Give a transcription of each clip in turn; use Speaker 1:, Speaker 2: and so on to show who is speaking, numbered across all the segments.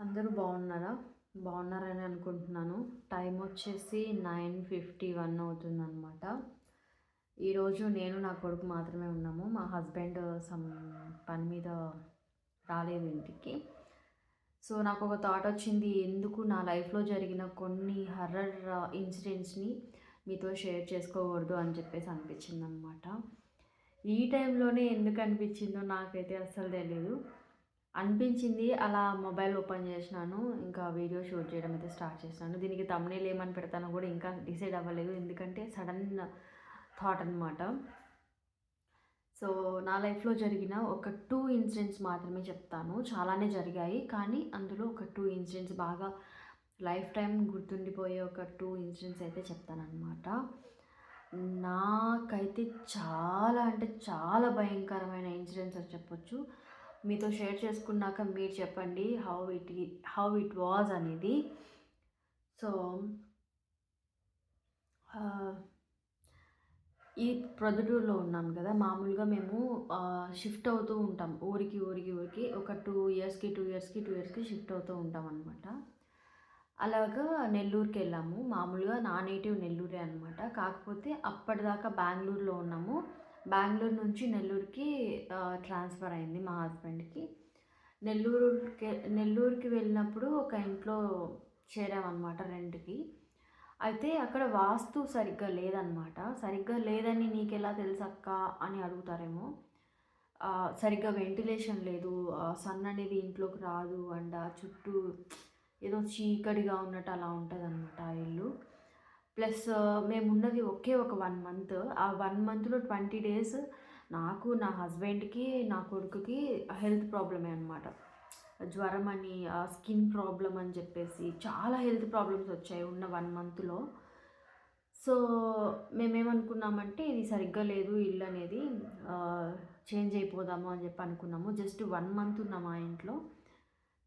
Speaker 1: అందరూ బాగున్నారా? బాగున్నారని అనుకుంటున్నాను. టైం వచ్చేసి నైన్ ఫిఫ్టీ వన్ అవుతుందన్నమాట. ఈరోజు నేను నా కొడుకు మాత్రమే ఉన్నాము. మా హస్బెండ్ సమ్ పని మీద రాలేదు ఇంటికి. సో నాకు ఒక థాట్ వచ్చింది. ఎందుకు నా లైఫ్లో జరిగిన కొన్ని హర్రర్ ఇన్సిడెంట్స్ని మీతో షేర్ చేసుకోకూడదు అని చెప్పేసి అనిపించింది అనమాట ఈ టైంలోనే ఎందుకు అనిపించిందో నాకైతే అస్సలు తెలియదు అనిపించింది. అలా మొబైల్ ఓపెన్ చేసినాను. ఇంకా వీడియో షూట్ చేయడం అయితే స్టార్ట్ చేసినాను. దీనికి తమ్నేలు ఏమని పెడతానో కూడా ఇంకా డిసైడ్ అవ్వలేదు. ఎందుకంటే సడన్ థాట్ అనమాట సో నా లైఫ్లో జరిగిన ఒక టూ ఇన్సిడెంట్స్ మాత్రమే చెప్తాను. చాలానే జరిగాయి. కానీ అందులో ఒక టూ ఇన్సిడెంట్స్ బాగా లైఫ్ టైం గుర్తుండిపోయే ఒక టూ ఇన్సిడెంట్స్ అయితే చెప్తానమాట నాకైతే చాలా అంటే చాలా భయంకరమైన ఇన్సిడెంట్స్ అని చెప్పొచ్చు. మీతో షేర్ చేసుకున్నాక మీరు చెప్పండి how it how it was అనేది. సో ఈ ప్రొద్దుటూరులో ఉన్నాం కదా మామూలుగా మేము షిఫ్ట్ అవుతూ ఉంటాం. ఊరికి ఊరికి ఊరికి ఒక టూ ఇయర్స్కి టూ ఇయర్స్కి టూ ఇయర్స్కి షిఫ్ట్ అవుతూ ఉంటాం అనమాట అలాగా నెల్లూరుకి వెళ్ళాము. మామూలుగా నా నేటివ్ నెల్లూరే అనమాట కాకపోతే అప్పటిదాకా బెంగళూరులో ఉన్నాము. బెంగళూరు నుంచి నెల్లూరుకి ట్రాన్స్ఫర్ అయింది మా హస్బెండ్కి. నెల్లూరుకి నెల్లూరుకి వెళ్ళినప్పుడు ఒక ఇంట్లో చేరామన్నమాట రెంట్కి. అయితే అక్కడ వాస్తు సరిగ్గా లేదనమాట సరిగ్గా లేదని నీకు ఎలా తెలుసక్క అని అడుగుతారేమో. సరిగ్గా వెంటిలేషన్ లేదు. సన్ అనేది ఇంట్లోకి రాదు. అండ్ చుట్టూ ఏదో చీకటిగా ఉన్నట్టు అలా ఉంటుంది అనమాట ఇల్లు. ప్లస్ మేమున్నది ఒకే ఒక వన్ మంత్. ఆ వన్ మంత్లో ట్వంటీ డేస్ నాకు నా హస్బెండ్కి నా కొడుకుకి హెల్త్ ప్రాబ్లమే అనమాట జ్వరం అని స్కిన్ ప్రాబ్లం అని చెప్పేసి చాలా హెల్త్ ప్రాబ్లమ్స్ వచ్చాయి ఉన్న వన్ మంత్లో. సో మేమేమనుకున్నామంటే ఇది సరిగ్గా లేదు ఇల్లు అనేది చేంజ్ అయిపోదాము అని చెప్పి అనుకున్నాము. జస్ట్ వన్ మంత్ ఉన్నాము మా ఇంట్లో.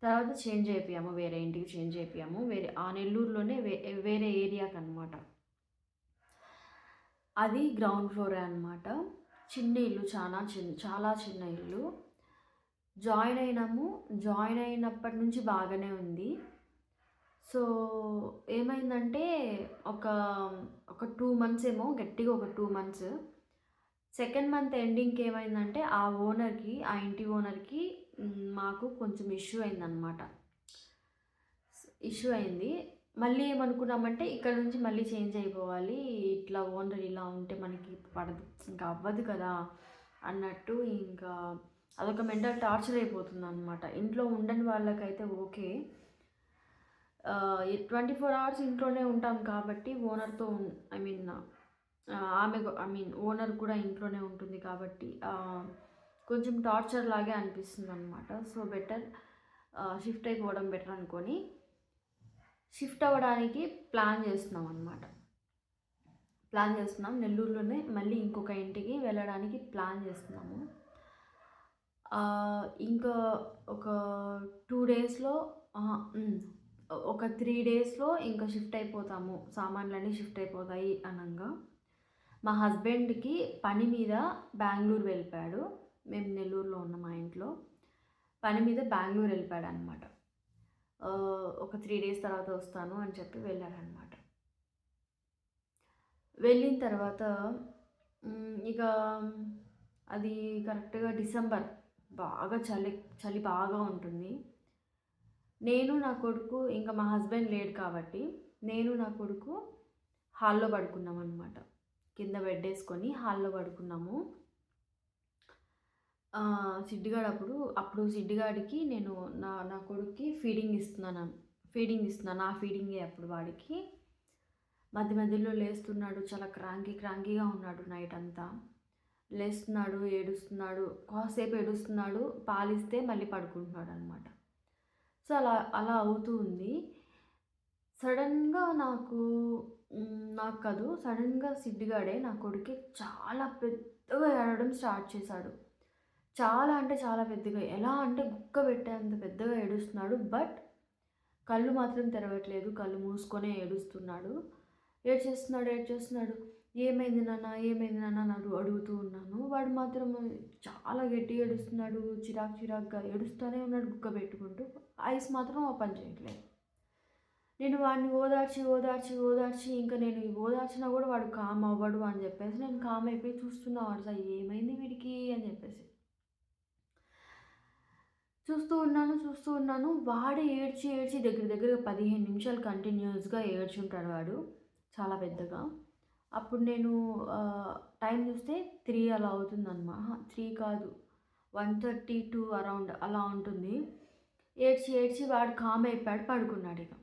Speaker 1: తర్వాత చేంజ్ అయిపోయాము వేరే ఇంటికి చేంజ్ అయిపోయాము. వేరే ఆ నెల్లూరులోనే వే వేరే ఏరియాకి అనమాట అది గ్రౌండ్ ఫ్లోరే అనమాట చిన్న ఇల్లు చాలా చిన్న చాలా చిన్న ఇల్లు. జాయిన్ అయినాము. జాయిన్ అయినప్పటి నుంచి బాగానే ఉంది. సో ఏమైందంటే ఒక ఒక టూ మంత్స్ ఏమో గట్టిగా ఒక టూ మంత్స్. సెకండ్ మంత్ ఎండింగ్కి ఏమైందంటే ఆ ఓనర్కి ఆ ఇంటి ఓనర్కి మాకు కొంచెం ఇష్యూ అయిందనమాట ఇష్యూ అయింది. మళ్ళీ ఏమనుకున్నామంటే ఇక్కడ నుంచి మళ్ళీ చేంజ్ అయిపోవాలి. ఇట్లా ఓనర్ ఇలా ఉంటే మనకి పడదు. ఇంకా అవ్వదు కదా అన్నట్టు ఇంకా అదొక మెంటల్ టార్చర్ అయిపోతుంది అనమాట ఇంట్లో ఉండని వాళ్ళకైతే ఓకే. ట్వంటీ ఫోర్ అవర్స్ ఇంట్లోనే ఉంటాం కాబట్టి ఓనర్తో ఐ మీన్ ఆమె ఐ మీన్ ఓనర్ కూడా ఇంట్లోనే ఉంటుంది కాబట్టి కొంచెం టార్చర్ లాగే అనిపిస్తుంది అనమాట సో బెటర్ షిఫ్ట్ అయిపోవడం బెటర్ అనుకొని షిఫ్ట్ అవ్వడానికి ప్లాన్ చేస్తున్నాం అనమాట ప్లాన్ చేస్తున్నాం. నెల్లూరులోనే మళ్ళీ ఇంకొక ఇంటికి వెళ్ళడానికి ప్లాన్ చేస్తున్నాము. ఇంకా ఒక టూ డేస్లో ఒక త్రీ డేస్లో ఇంకా షిఫ్ట్ అయిపోతాము. సామాన్లన్నీ షిఫ్ట్ అయిపోతాయి అనగా. మా హస్బెండ్కి పని మీద బెంగళూరు వెళ్ళిపోయాడు. మేము నెల్లూరులో ఉన్న మా ఇంట్లో పని మీద బెంగళూరు వెళ్ళిపోయాడు అనమాట ఒక త్రీ డేస్ తర్వాత వస్తాను అని చెప్పి వెళ్ళాడనమాట. వెళ్ళిన తర్వాత ఇక అది కరెక్ట్గా డిసెంబర్ బాగా చలి చలి బాగా ఉంటుంది. నేను నా కొడుకు ఇంకా మా హస్బెండ్ లేడు కాబట్టి నేను నా కొడుకు హాల్లో పడుకున్నాం అనమాట కింద బెడ్ వేసుకొని హాల్లో పడుకున్నాము. సిడ్డిగాడు అప్పుడు అప్పుడు సిడ్డిగాడికి నేను నా నా కొడుక్కి ఫీడింగ్ ఇస్తున్నాను. ఫీడింగ్ ఇస్తున్నాను. ఆ ఫీడింగే అప్పుడు వాడికి. మధ్య మధ్యలో లేస్తున్నాడు. చాలా క్రాంకీ క్రాంకీగా ఉన్నాడు నైట్ అంతా. లేస్తున్నాడు ఏడుస్తున్నాడు. కాసేపు ఏడుస్తున్నాడు. పాలిస్తే మళ్ళీ పడుకుంటున్నాడు అనమాట సో అలా అలా అవుతూ ఉంది. సడన్గా నాకు నాకు కాదు సడన్గా సిడ్డిగాడే నా కొడుకి చాలా పెద్దగా ఏడవడం స్టార్ట్ చేశాడు. చాలా అంటే చాలా పెద్దగా ఎలా అంటే గుక్క పెట్టేంత పెద్దగా ఏడుస్తున్నాడు బట్ కళ్ళు మాత్రం తెరవట్లేదు కళ్ళు మూసుకొనే ఏడుస్తున్నాడు. ఏడ్చేస్తున్నాడు ఏడ్చేస్తున్నాడు ఏమైంది నాన్న ఏమైంది నాన్న అని అడుగుతూ ఉన్నాను. వాడు మాత్రం చాలా గట్టి ఏడుస్తున్నాడు చిరాకు చిరాకుగా ఏడుస్తూనే ఉన్నాడు గుక్క పెట్టుకుంటూ. ఐస్ మాత్రం ఓపెన్ చేయట్లేదు. నేను వాడిని ఓదార్చి ఓదార్చి ఓదార్చి ఇంకా నేను ఓదార్చినా కూడా వాడు కామ్ అవ్వడు అని చెప్పేసి నేను కామ్ అయిపోయి చూస్తున్నా వాడు సార్ ఏమైంది వీడికి అని చెప్పేసి. చూస్తూ ఉన్నాను చూస్తూ ఉన్నాను. వాడే ఏడ్చి ఏడ్చి దగ్గర దగ్గర పదిహేను నిమిషాలు కంటిన్యూస్గా ఏడ్చుంటాడు వాడు. చాలా పెద్దగా. అప్పుడు నేను టైం చూస్తే త్రీ అలా అవుతుందన్నమాట త్రీ కాదు. వన్ థర్టీ టూ అరౌండ్ అలా ఉంటుంది. ఏడ్చి ఏడ్చి వాడు కామ్ అయిపోయాడు పడుకున్నాడు ఇక.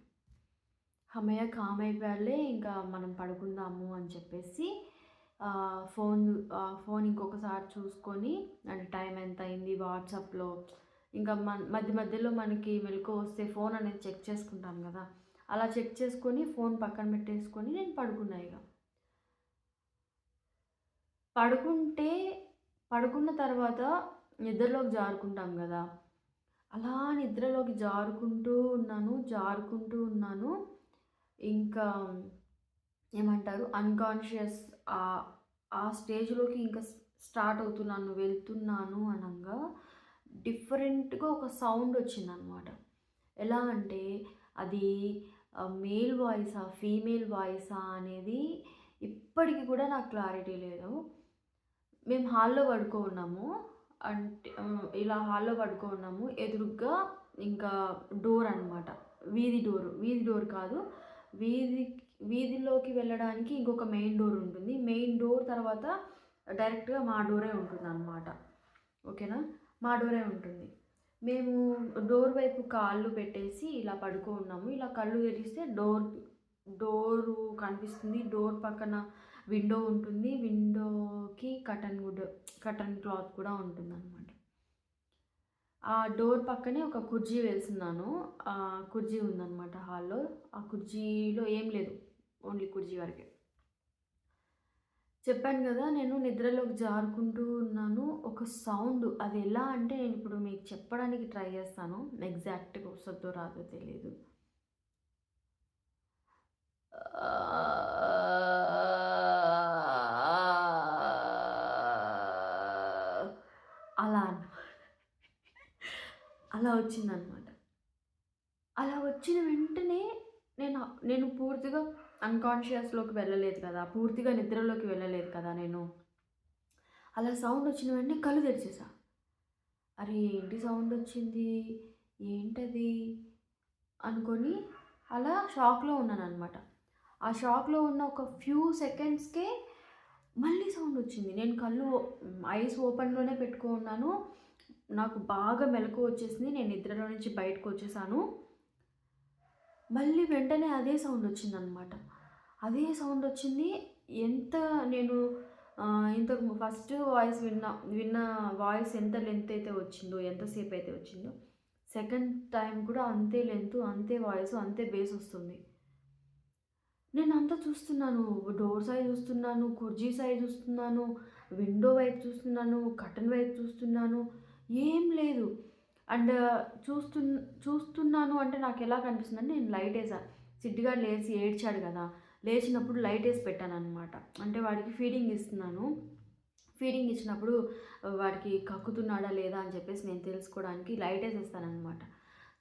Speaker 1: అమ్మయ్య కామ్ అయిపోయాడులే ఇంకా మనం పడుకుందాము అని చెప్పేసి ఫోన్ ఫోన్ ఇంకొకసారి చూసుకొని అంటే టైం ఎంత అయింది వాట్సాప్లో ఇంకా మధ్య మధ్యలో మనకి మెలకు వస్తే ఫోన్ అనేది చెక్ చేసుకుంటాం కదా. అలా చెక్ చేసుకొని ఫోన్ పక్కన పెట్టేసుకొని నేను పడుకున్నా ఇక పడుకుంటే పడుకున్న తర్వాత నిద్రలోకి జారుకుంటాం కదా. అలా నిద్రలోకి జారుకుంటూ ఉన్నాను జారుకుంటూ ఉన్నాను. ఇంకా ఏమంటారు? అన్కాన్షియస్ ఆ స్టేజ్లోకి ఇంకా స్టార్ట్ అవుతున్నాను వెళ్తున్నాను అనగా. డిఫరెంట్గా ఒక సౌండ్ వచ్చిందనమాట. ఎలా అంటే అది మేల్ వాయిసా ఫీమేల్ వాయిసా అనేది ఇప్పటికీ కూడా నాకు క్లారిటీ లేదు. మేము హాల్లో పడుకో ఉన్నాము. అంటే ఇలా హాల్లో పడుకో ఉన్నాము. ఎదురుగ్గా ఇంకా డోర్ అనమాట. వీధి డోర్. వీధి డోర్ కాదు. వీధి వీధిలోకి వెళ్ళడానికి ఇంకొక మెయిన్ డోర్ ఉంటుంది. మెయిన్ డోర్ తర్వాత డైరెక్ట్గా మా డోరే ఉంటుంది అనమాట ఓకేనా? మా డోరే ఉంటుంది. మేము డోర్ వైపు కాళ్ళు పెట్టేసి ఇలా పడుకో ఉన్నాము. ఇలా కళ్ళు తెరిస్తే డోర్ డోరు కనిపిస్తుంది. డోర్ పక్కన విండో ఉంటుంది. విండోకి కటన్ గుడ్ కటన్ క్లాత్ కూడా ఉంటుంది అనమాట ఆ డోర్ పక్కనే ఒక కుర్జీ వేస్తున్నాను. ఆ కుర్జీ ఉందన్నమాట హాల్లో. ఆ కుర్జీలో ఏం లేదు. ఓన్లీ కుర్జీ వరకే. చెప్పాను కదా నేను నిద్రలోకి జారుకుంటూ ఉన్నాను. ఒక సౌండ్ అది ఎలా అంటే నేను ఇప్పుడు మీకు చెప్పడానికి ట్రై చేస్తాను. ఎగ్జాక్ట్గా వస్తుందో రాదో తెలియదు అలా అలా వచ్చిందనమాట అలా వచ్చిన వెంటనే నేను నేను పూర్తిగా అన్కాన్షియస్లోకి వెళ్ళలేదు కదా పూర్తిగా నిద్రలోకి వెళ్ళలేదు కదా నేను. అలా సౌండ్ వచ్చిన వెంటనే కళ్ళు తెరిచేసా. అరే ఏంటి సౌండ్ వచ్చింది? ఏంటది? అనుకొని అలా షాక్లో ఉన్నాను అనమాట ఆ షాక్లో ఉన్న ఒక ఫ్యూ సెకండ్స్కే మళ్ళీ సౌండ్ వచ్చింది. నేను కళ్ళు ఐస్ ఓపెన్లోనే పెట్టుకో ఉన్నాను. నాకు బాగా మెలకు వచ్చేసింది. నేను నిద్రలో నుంచి బయటకు వచ్చేసాను. మళ్ళీ వెంటనే అదే సౌండ్ వచ్చిందనమాట అదే సౌండ్ వచ్చింది. ఎంత నేను ఇంతకు ఫస్ట్ వాయిస్ విన్న విన్న వాయిస్ ఎంత లెంత్ అయితే వచ్చిందో ఎంతసేపు అయితే వచ్చిందో సెకండ్ టైం కూడా అంతే లెంత్ అంతే వాయిస్ అంతే బేస్ వస్తుంది. నేను అంతా చూస్తున్నాను. డోర్ సైజ్ చూస్తున్నాను కుర్జీ సైజ్ చూస్తున్నాను విండో వైపు చూస్తున్నాను కటన్ వైపు చూస్తున్నాను. ఏం లేదు. అండ్ చూస్తు చూస్తున్నాను అంటే నాకు ఎలా కనిపిస్తుందంటే నేను లైట్ వేసాను సిడ్డిగా లేచి ఏడ్చాడు కదా. లేచినప్పుడు లైట్ వేసి పెట్టాను అనమాట అంటే వాడికి ఫీడింగ్ ఇస్తున్నాను. ఫీడింగ్ ఇచ్చినప్పుడు వాడికి కక్కుతున్నాడా లేదా అని చెప్పేసి నేను తెలుసుకోవడానికి లైట్ వేసేస్తానమాట అనమాట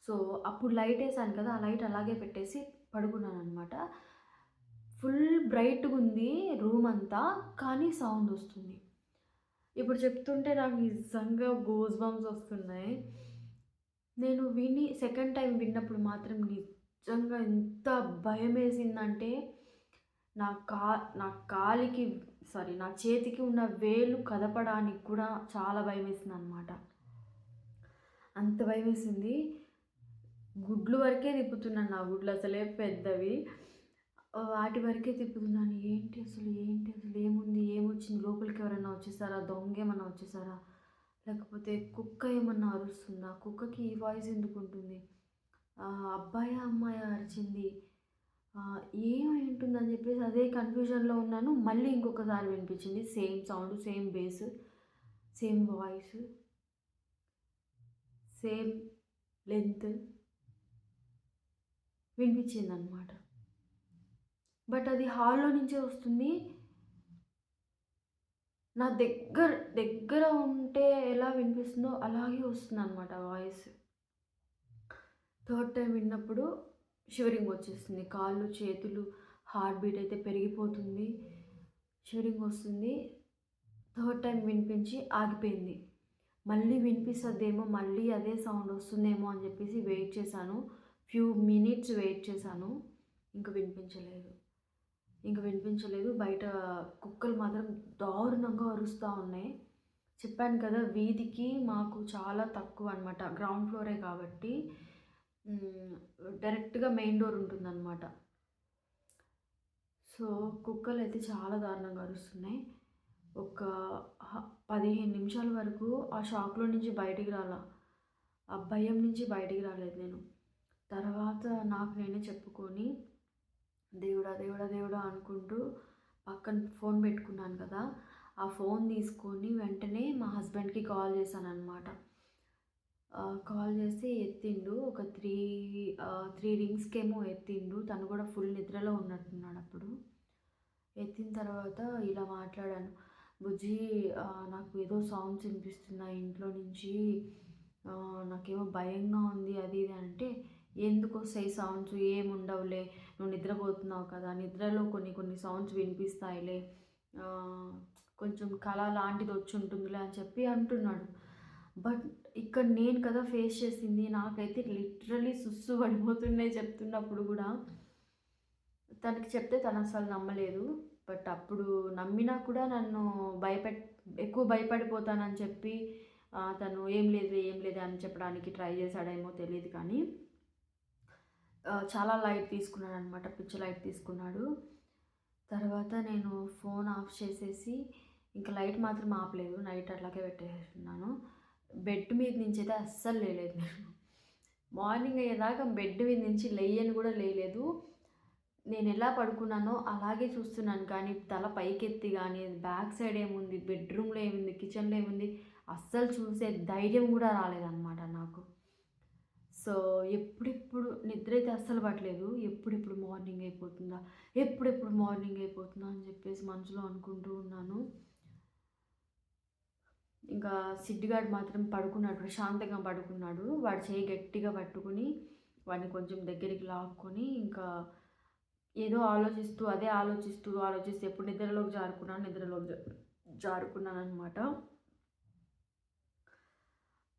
Speaker 1: సో అప్పుడు లైట్ వేసాను కదా ఆ లైట్ అలాగే పెట్టేసి పడుకున్నాను అనమాట ఫుల్ బ్రైట్గా ఉంది రూమ్ అంతా కానీ సౌండ్ వస్తుంది. ఇప్పుడు చెప్తుంటే నాకు నిజంగా గోజ్ బంప్స్ వస్తున్నాయి. నేను విని సెకండ్ టైం విన్నప్పుడు మాత్రం నిజంగా ఎంత భయం వేసిందంటే నా కా నా కాలికి సారీ నా చేతికి ఉన్న వేలు కదపడానికి కూడా చాలా భయం వేసింది అనమాట అంత భయం వేసింది గుడ్లు వరకే తిప్పుతున్నాను నా గుడ్లు అసలే పెద్దవి. వాటి వరకే తిప్పుతున్నాను. ఏంటి అసలు ఏంటి అసలు ఏముంది ఏమొచ్చింది? లోపలికి ఎవరైనా వచ్చేసారా? దొంగ ఏమన్నా వచ్చేసారా? లేకపోతే కుక్క ఏమన్నా అరుస్తుందా? కుక్కకి ఈ వాయిస్ ఎందుకు ఉంటుంది అబ్బాయి అమ్మాయి అరిచింది? ఏమై ఉంటుందని చెప్పేసి అదే కన్ఫ్యూజన్లో ఉన్నాను. మళ్ళీ ఇంకొకసారి వినిపించింది. Same sound same base same voice same length వినిపించింది అనమాట బట్ అది హాల్లో నుంచే వస్తుంది. నా దగ్గర దగ్గర ఉంటే ఎలా వినిపిస్తుందో అలాగే వస్తుందనమాట వాయిస్. థర్డ్ టైం విన్నప్పుడు షివరింగ్ వచ్చేస్తుంది. కాళ్ళు, చేతులు హార్ట్ బీట్ అయితే పెరిగిపోతుంది. షివరింగ్ వస్తుంది. థర్డ్ టైం వినిపించి ఆగిపోయింది. మళ్ళీ వినిపిస్తుందేమో మళ్ళీ అదే సౌండ్ వస్తుందేమో అని చెప్పేసి వెయిట్ చేశాను. ఫ్యూ మినిట్స్ వెయిట్ చేశాను. ఇంకా వినిపించలేదు. ఇంక వినిపించలేదు. బయట కుక్కలు మాత్రం దారుణంగా అరుస్తూ ఉన్నాయి. చెప్పాను కదా! వీధికి మాకు చాలా తక్కువ అనమాట గ్రౌండ్ ఫ్లోరే కాబట్టి డైరెక్ట్‌గా మెయిన్ డోర్ ఉంటుందనమాట. సో, కుక్కలు అయితే చాలా దారుణంగా అరుస్తున్నాయి. ఒక పదిహేను నిమిషాల వరకు ఆ షాప్లో నుంచి బయటికి రాలా. ఆ భయం నుంచి బయటికి రాలేదు నేను. తర్వాత నాకు నేనే చెప్పుకొని దేవుడా! దేవుడా! దేవుడా! అనుకుంటూ పక్కన ఫోన్ పెట్టుకున్నాను కదా! ఆ ఫోన్ తీసుకొని వెంటనే మా హస్బెండ్‌కి కాల్ చేశాను అనమాట కాల్ చేసి ఎత్తిండు. ఒక త్రీ త్రీ రింగ్స్‌కేమో ఎత్తిండు. తను కూడా ఫుల్ నిద్రలో ఉన్నట్టున్నాడు అప్పుడు ఎత్తిన తర్వాత ఇలా మాట్లాడాను. బుజ్జి నాకు ఏదో సౌండ్స్ వినిపిస్తున్నాయి ఇంట్లో నుంచి. నాకేమో భయంగా ఉంది అది ఇది అంటే, ఎందుకు వస్తాయి సౌండ్స్ ఏముండవులే. నువ్వు నిద్రపోతున్నావు కదా! నిద్రలో కొన్ని కొన్ని సౌండ్స్ వినిపిస్తాయిలే. కొంచెం కల లాంటిది వచ్చి ఉంటుందిలే అని చెప్పి అంటున్నాడు. బట్ ఇక్కడ నేను కదా ఫేస్ చేసింది. నాకైతే లిటరలీ సుస్సు పడిపోతున్నాయి చెప్తున్నప్పుడు కూడా తనకి చెప్తే తను అసలు నమ్మలేదు. బట్ అప్పుడు నమ్మినా కూడా నన్ను భయపెట్ ఎక్కువ భయపడిపోతానని చెప్పి తను ఏం లేదు ఏం లేదు అని చెప్పడానికి ట్రై చేశాడేమో తెలియదు కానీ చాలా లైట్ తీసుకున్నాడనమాట. పిచ్చి లైట్ తీసుకున్నాడు. తర్వాత నేను ఫోన్ ఆఫ్ చేసేసి ఇంకా లైట్ మాత్రం ఆపలేదు. నైట్ అట్లాగే పెట్టేసేసున్నాను. బెడ్ మీద నుంచి అయితే అస్సలు లేలేదు నేను. మార్నింగ్ అయ్యేదాకా బెడ్ మీద నుంచి లేయని కూడా లేలేదు నేను ఎలా పడుకున్నానో అలాగే చూస్తున్నాను కానీ తల పైకెత్తి కానీ బ్యాక్ సైడ్ ఏముంది, బెడ్‌రూమ్‌లో ఏముంది, కిచెన్‌లో ఏముంది అస్సలు చూసే ధైర్యం కూడా రాలేదనమాట నాకు. సో, ఎప్పుడెప్పుడు నిద్ర అయితే అస్సలు పట్టలేదు. ఎప్పుడెప్పుడు మార్నింగ్ అయిపోతుందా? ఎప్పుడెప్పుడు మార్నింగ్ అయిపోతుందా? అని చెప్పేసి మనసులో అనుకుంటూ ఉన్నాను. ఇంకా సిడ్డిగాడు మాత్రం పడుకున్నాడు. ప్రశాంతంగా పడుకున్నాడు. వాడి చేయి గట్టిగా పట్టుకొని వాడిని కొంచెం దగ్గరికి లాక్కొని ఇంకా ఏదో ఆలోచిస్తూ, అదే ఆలోచిస్తూ, ఆలోచిస్తూ ఎప్పుడు నిద్రలోకి జారుకున్నాను, నిద్రలోకి జారుకున్నాను జారుకున్నాననమాట.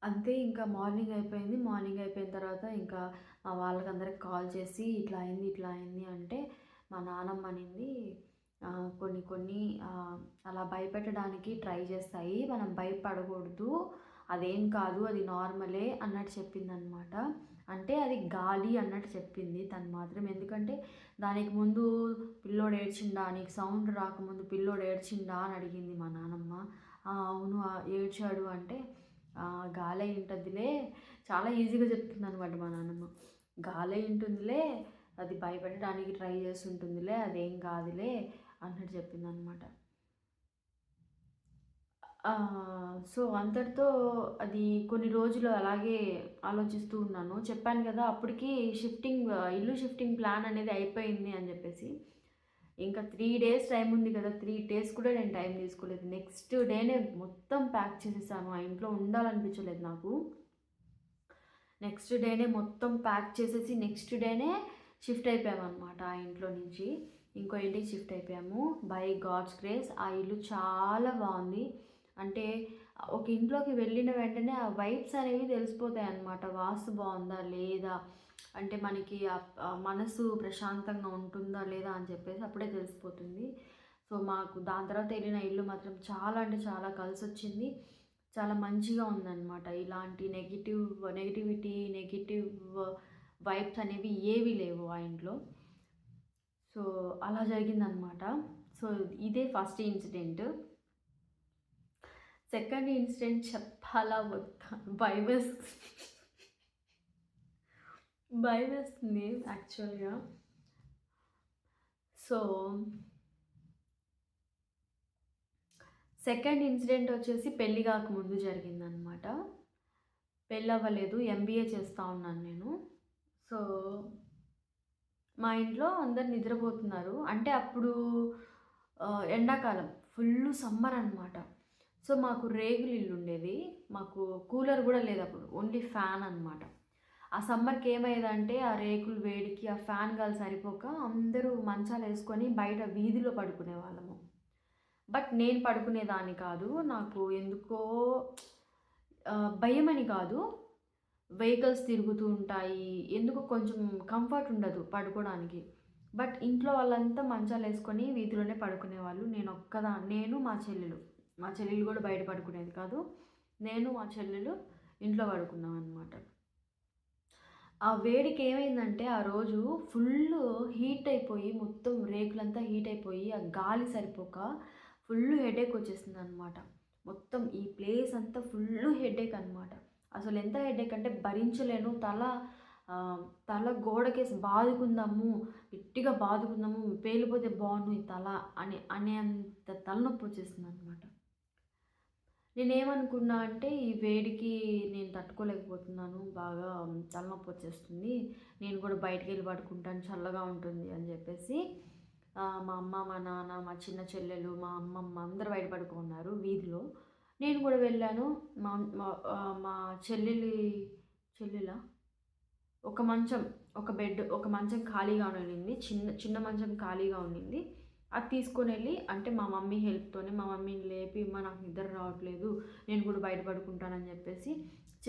Speaker 1: అంతే ఇంకా మార్నింగ్ అయిపోయింది. మార్నింగ్ అయిపోయిన తర్వాత ఇంకా మా వాళ్ళకందరికి కాల్ చేసి ఇట్లా అయింది, ఇట్లా అయింది అంటే మా నానమ్మ అనింది కొన్ని కొన్ని అలా భయపెట్టడానికి ట్రై చేస్తాయి. మనం భయపడకూడదు. అదేం కాదు. అది నార్మలే అన్నట్టు చెప్పిందనమాట. అంటే అది గాలి అన్నట్టు చెప్పింది తను మాత్రం. ఎందుకంటే దానికి ముందు పిల్లోడు ఏడ్చిండా? నీకు సౌండ్ రాకముందు పిల్లోడు ఏడ్చిండా? అని అడిగింది మా నానమ్మ. అవును. ఏడ్చాడు అంటే గాలే ఉంటుందిలే చాలా ఈజీగా చెప్తుందనమాట మా నానమ్మ. గాలే ఉంటుందిలే. అది భయపెట్టడానికి ట్రై చేస్తుంటుందిలే. అదేం కాదులే అన్నట్టు చెప్పిందనమాట. అనమాట సో, అంతటితో అది కొన్ని రోజులు అలాగే ఆలోచిస్తూ ఉన్నాను. చెప్పాను కదా! అప్పటికి షిఫ్టింగ్ ఇల్లు షిఫ్టింగ్ ప్లాన్ అనేది అయిపోయింది అని చెప్పేసి. ఇంకా త్రీ డేస్ టైం ఉంది కదా! త్రీ డేస్ కూడా నేను టైం తీసుకోలేదు. నెక్స్ట్ డేనే మొత్తం ప్యాక్ చేసేసాను. ఆ ఇంట్లో ఉండాలనిపించలేదు నాకు. నెక్స్ట్ డేనే మొత్తం ప్యాక్ చేసేసి నెక్స్ట్ డేనే షిఫ్ట్ అయిపోయామన్నమాట ఆ ఇంట్లో నుంచి. ఇంకో ఇంటికి షిఫ్ట్ అయిపోయాము. బై గాడ్స్ గ్రేస్ ఆ ఇల్లు చాలా బాగుంది అంటే ఒక ఇంట్లోకి వెళ్ళిన వెంటనే ఆ వైబ్స్ అనేవి తెలిసిపోతాయి అన్నమాట వాస్తు బాగుందా లేదా? అంటే మనకి మనసు ప్రశాంతంగా ఉంటుందా? లేదా? అని చెప్పేసి అప్పుడే తెలిసిపోతుంది. సో, మాకు దాని తర్వాత వెళ్ళిన ఇల్లు మాత్రం చాలా అంటే చాలా కలిసి వచ్చింది చాలా మంచిగా ఉందనమాట. ఇలాంటి నెగిటివ్ నెగిటివిటీ నెగిటివ్ వైబ్స్ అనేవి ఏవి లేవు ఆ ఇంట్లో. సో, అలా జరిగిందనమాట. సో, ఇదే ఫస్ట్ ఇన్సిడెంట్. సెకండ్ ఇన్సిడెంట్ చెప్పాలా? వద్దా? బైబస్ భయమేస్తుంది యాక్చువల్‌గా. సో సెకండ్ ఇన్సిడెంట్ వచ్చేసి పెళ్ళి కాకముందు జరిగిందనమాట. అవ్వలేదు ఎంబీఏ చేస్తూ ఉన్నాను నేను. సో, మా ఇంట్లో అందరు నిద్రపోతున్నారు. అంటే అప్పుడు ఎండాకాలం. ఫుల్ సమ్మర్ అనమాట సో మాకు రేగులు ఇల్లు ఉండేది. మాకు కూలర్ కూడా లేదు అప్పుడు. ఓన్లీ ఫ్యాన్ అనమాట ఆ సమ్మర్కి ఏమయ్యేదంటే ఆ రేకులు వేడికి ఆ ఫ్యాన్ గాలి సరిపోక అందరూ మంచాలు వేసుకొని బయట వీధిలో పడుకునే వాళ్ళము. బట్ నేను పడుకునేదాన్ని కాదు. నాకు ఎందుకో భయమని కాదు. వెహికల్స్ తిరుగుతూ ఉంటాయి. ఎందుకు కొంచెం కంఫర్ట్ ఉండదు పడుకోవడానికి బట్ ఇంట్లో వాళ్ళంతా మంచాలు వేసుకొని వీధిలోనే పడుకునేవాళ్ళు. నేను ఒక్కదా నేను మా చెల్లెలు. మా చెల్లెలు కూడా బయట పడుకునేది కాదు. నేను మా చెల్లెలు ఇంట్లో పడుకున్నాం అనమాట ఆ వేడికి ఏమైందంటే ఆ రోజు ఫుల్ హీట్ అయిపోయి మొత్తం రేకులంతా హీట్ అయిపోయి ఆ గాలి సరిపోక ఫుల్ హెడేక్ వచ్చేసింది అనమాట మొత్తం ఈ ప్లేస్ అంతా ఫుల్ హెడేక్ అనమాట అసలు ఎంత హెడేక్ అంటే భరించలేను. తల తల గోడకేసి బాదుకుందాము గట్టిగా బాదుకుందాము పేలిపోతే బాగుండు ఈ తల అని అనేంత తలనొప్పి వచ్చేసింది అనమాట నేనేమనుకున్నా అంటే ఈ వేడికి నేను తట్టుకోలేకపోతున్నాను బాగా తలనొప్పి వచ్చేస్తుంది నేను కూడా బయటికి వెళ్ళి పడుకుంటాను చల్లగా ఉంటుంది అని చెప్పేసి మా అమ్మ మా నాన్న మా చిన్న చెల్లెలు మా అమ్మమ్మ అందరు బయట పడుకున్నారు వీధిలో. నేను కూడా వెళ్ళాను. మా మా- చెల్లెలి చెల్లెలా? ఒక మంచం ఒక బెడ్ ఒక మంచం ఖాళీగా ఉండింది. చిన్న చిన్న మంచం ఖాళీగా ఉండింది. అది తీసుకొని వెళ్ళి అంటే మా మమ్మీ హెల్ప్తోనే మా మమ్మీని లేపి మా నాకు నిద్ర రావట్లేదు నేను కూడా బయట పడుకుంటానని చెప్పేసి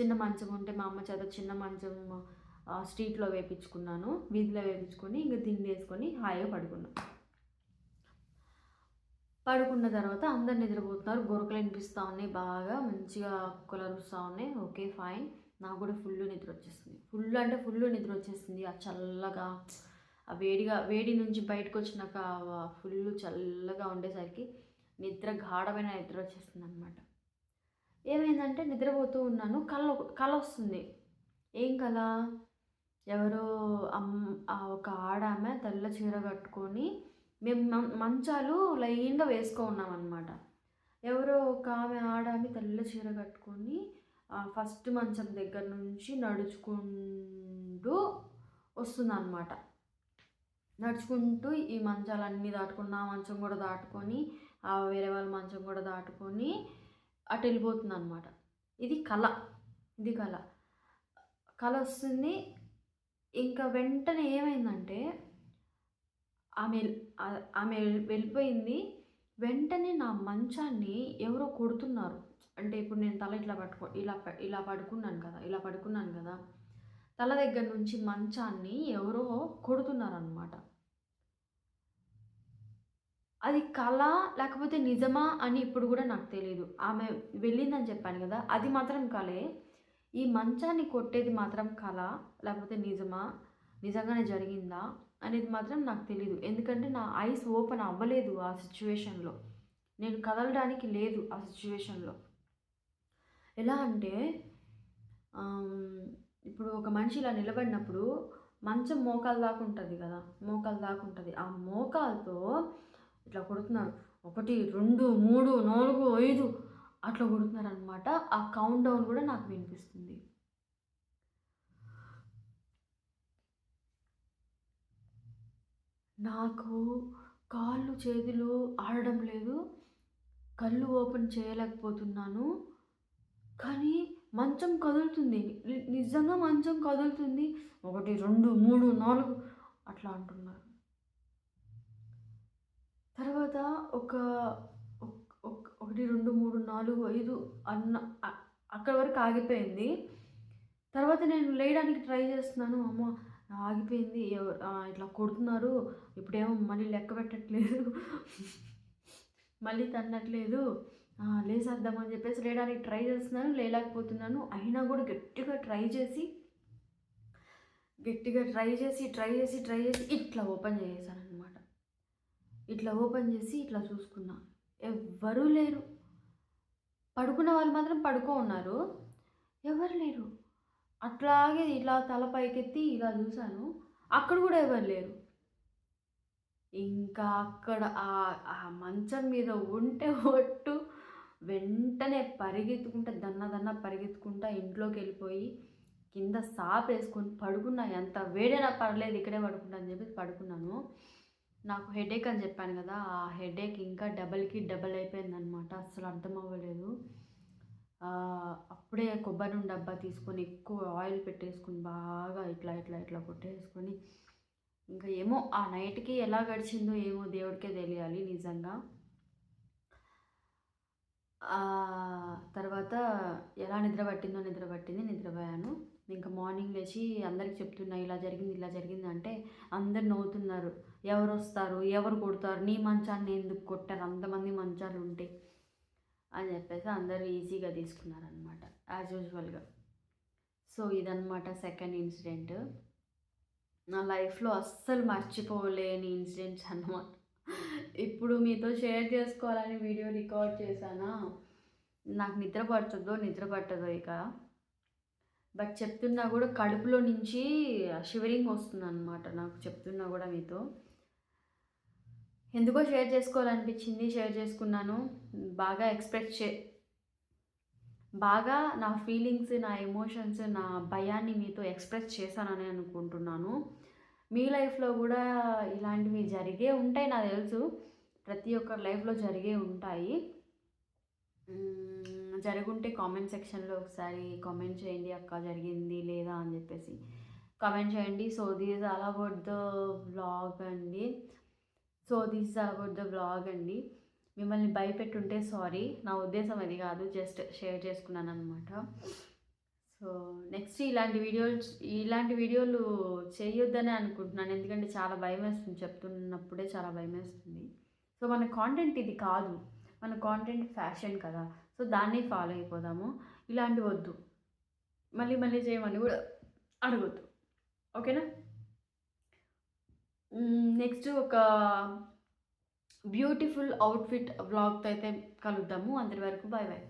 Speaker 1: చిన్న మంచం ఉంటే మా అమ్మ చేత చిన్న మంచం స్ట్రీట్లో వేపించుకున్నాను. వీధిలో వేపించుకొని ఇంకా తిండి వేసుకొని హాయిగా పడుకున్నాను పడుకున్న తర్వాత అందరు నిద్రపోతున్నారు. గొరకలు వినిపిస్తూ ఉన్నాయి. బాగా మంచిగా కుక్కలు అరుస్తూ ఉన్నాయి. Okay fine. నాకు కూడా ఫుల్ నిద్ర వచ్చేస్తుంది ఫుల్ అంటే ఫుల్ నిద్ర వచ్చేస్తుంది ఆ చల్లగా ఆ వేడిగా వేడి నుంచి బయటకు వచ్చినాక ఫుల్ చల్లగా ఉండేసరికి నిద్ర గాఢమైన నిద్ర వచ్చేస్తుంది అనమాట ఏమైందంటే నిద్రపోతూ ఉన్నాను. కళ కళ వస్తుంది. ఏం కళ? ఎవరో అమ్ ఆ ఒక ఆడామె తెల్ల చీర కట్టుకొని మేము మం- మంచాలు లైన్గా వేసుకో ఉన్నాం అనమాట ఎవరో ఒక ఆమె ఆడామి తెల్ల చీర కట్టుకొని ఫస్ట్ మంచం దగ్గర నుంచి నడుచుకుంటూ వస్తుందన్నమాట. నడుచుకుంటూ ఈ మంచాలన్నీ దాటుకుని ఆ మంచం కూడా దాటుకొని ఆ వేరే వాళ్ళ మంచం కూడా దాటుకొని అటు వెళ్ళిపోతుంది అనమాట ఇది కళ. ఇది కళ. కళ వస్తుంది. ఇంకా వెంటనే ఏమైందంటే ఆమె ఆమె వెళ్ళిపోయింది. వెంటనే నా మంచాన్ని ఎవరో కొడుతున్నారు. అంటే ఇప్పుడు నేను తల ఇట్లా పట్టుకో ఇలా ప- ఇలా పడుకున్నాను కదా ఇలా పడుకున్నాను కదా. తల దగ్గర నుంచి మంచాన్ని ఎవరో కొడుతున్నారు అనమాట అది కళ లేకపోతే నిజమా అని ఇప్పుడు కూడా నాకు తెలియదు ఆమె వెళ్ళిందని చెప్పాను కదా అది మాత్రం కళే. ఈ మంచాన్ని కొట్టేది మాత్రం కళ లేకపోతే నిజమా? నిజంగానే జరిగిందా? అనేది మాత్రం నాకు తెలియదు ఎందుకంటే నా ఐస్ ఓపెన్ అవ్వలేదు ఆ సిచ్యువేషన్లో. నేను కదలడానికి లేదు ఆ సిచ్యువేషన్లో. ఎలా అంటే ఇప్పుడు ఒక మనిషి ఇలా నిలబడినప్పుడు మంచం మోకాలు దాకా ఉంటుంది కదా మోకాలు దాకా ఉంటుంది. ఆ మోకాలతో ఇట్లా కొడుతున్నారు. ఒకటి రెండు మూడు నాలుగు ఐదు అట్లా కొడుతున్నారు అనమాట ఆ కౌంట్ డౌన్ కూడా నాకు వినిపిస్తుంది. నాకు కాళ్ళు చేతులు ఆడడం లేదు కళ్ళు ఓపెన్ చేయలేకపోతున్నాను. కానీ మంచం కదులుతుంది. నిజంగా మంచం కదులుతుంది. ఒకటి రెండు మూడు నాలుగు అట్లా అంటున్నారు. తర్వాత ఒక ఒకటి రెండు మూడు నాలుగు ఐదు అన్న అక్కడి అక్కడ వరకు ఆగిపోయింది. తర్వాత నేను లేయడానికి ట్రై చేస్తున్నాను అమ్మ. ఆగిపోయింది. ఇట్లా కొడుతున్నారు. ఇప్పుడేమో మళ్ళీ లెక్క పెట్టట్లేదు. మళ్ళీ తన్నట్లేదు. లేసేద్దామని చెప్పేసి లేయడానికి ట్రై చేస్తున్నాను లేలేకపోతున్నాను అయినా కూడా గట్టిగా ట్రై చేసి గట్టిగా ట్రై చేసి ట్రై చేసి ట్రై చేసి ఇట్లా ఓపెన్ చేసేసాను అనమాట ఇట్లా ఓపెన్ చేసి ఇట్లా చూసుకున్నా. ఎవ్వరూ లేరు. పడుకున్న వాళ్ళు మాత్రం పడుకో ఉన్నారు ఎవరు లేరు? అట్లాగే ఇలా తల పైకెత్తి ఇలా చూశాను. అక్కడ కూడా ఎవరు లేరు. ఇంకా అక్కడ ఆ మంచం మీద ఉంటే ఒట్టు వెంటనే పరిగెత్తుకుంటా దన్న దన్న పరిగెత్తుకుంటా ఇంట్లోకి వెళ్ళిపోయి కింద సాప్ వేసుకొని పడుకున్నా. ఎంత వేడైనా పర్లేదు ఇక్కడే పడుకుంటా అని చెప్పి పడుకున్నాను. నాకు హెడేక్ అని చెప్పాను కదా ఆ హెడేక్ ఇంకా డబల్కి డబల్ అయిపోయిందనమాట అస్సలు అర్థం అవ్వలేదు. అప్పుడే కొబ్బరి నూనె డబ్బా తీసుకొని ఎక్కువ ఆయిల్ పెట్టేసుకుని బాగా ఇట్లా ఇట్లా ఇట్లా కొట్టేసుకొని ఇంకా ఏమో ఆ నైట్కి ఎలా గడిచిందో ఏమో దేవుడికే తెలియాలి నిజంగా. తర్వాత ఎలా నిద్ర పట్టిందో నిద్ర పట్టింది నిద్రపోయాను ఇంకా మార్నింగ్ లేచి అందరికి చెప్తున్నా ఇలా జరిగింది ఇలా జరిగింది అంటే అందరు నవ్వుతున్నారు. ఎవరు వస్తారు ఎవరు కొడతారు నీ మంచాన్ని ఎందుకు కొట్టారు? అంతమంది మంచాలు ఉంటే అని చెప్పేసి అందరూ ఈజీగా తీసుకున్నారనమాట యాజ్ యూజువల్గా సో ఇదనమాట సెకండ్ ఇన్సిడెంట్ నా లైఫ్లో అస్సలు మర్చిపోలేని ఇన్సిడెంట్స్ అనమాట ఇప్పుడు మీతో షేర్ చేసుకోవాలని వీడియో రికార్డ్ చేశానా? నాకు నిద్ర పడుతుందో నిద్ర పట్టదో ఇక. బట్ చెప్తున్నా కూడా కడుపులో నుంచి షివరింగ్ వస్తుంది అనమాట నాకు చెప్తున్నా కూడా మీతో. ఎందుకో షేర్ చేసుకోవాలనిపించింది షేర్ చేసుకున్నాను. బాగా ఎక్స్ప్రెస్ చే బాగా నా ఫీలింగ్స్ నా ఎమోషన్స్ నా భయాన్ని మీతో ఎక్స్ప్రెస్ చేశానని అనుకుంటున్నాను. మీ లైఫ్లో కూడా ఇలాంటివి జరిగే ఉంటాయి నాకు తెలుసు. ప్రతి ఒక్కరి లైఫ్లో జరిగే ఉంటాయి. జరుగుంటే కామెంట్ సెక్షన్లో ఒకసారి కామెంట్ చేయండి అక్క జరిగింది లేదా అని చెప్పేసి కామెంట్ చేయండి. So these all about the vlog అండి. So this about the blog అండి. మిమ్మల్ని భయపెట్టుంటే సారీ. నా ఉద్దేశం అది కాదు. జస్ట్ షేర్ చేసుకున్నాను అనమాట సో నెక్స్ట్ ఇలాంటి వీడియోలు ఇలాంటి వీడియోలు చేయొద్దనే అనుకుంటున్నాను. ఎందుకంటే చాలా భయం వేస్తుంది చెప్తున్నప్పుడే చాలా భయం వేస్తుంది సో మన కాంటెంట్ ఇది కాదు. మన కాంటెంట్ ఫ్యాషన్ కదా. సో దాన్ని ఫాలో అయిపోదాము. ఇలాంటి వద్దు. మళ్ళీ మళ్ళీ చేయమని కూడా అడగొద్దు. ఓకేనా? నెక్స్ట్ ఒక బ్యూటిఫుల్ అవుట్ఫిట్ వ్లాగ్తో అయితే కలుద్దాము. అందరి వరకు బాయ్ బాయ్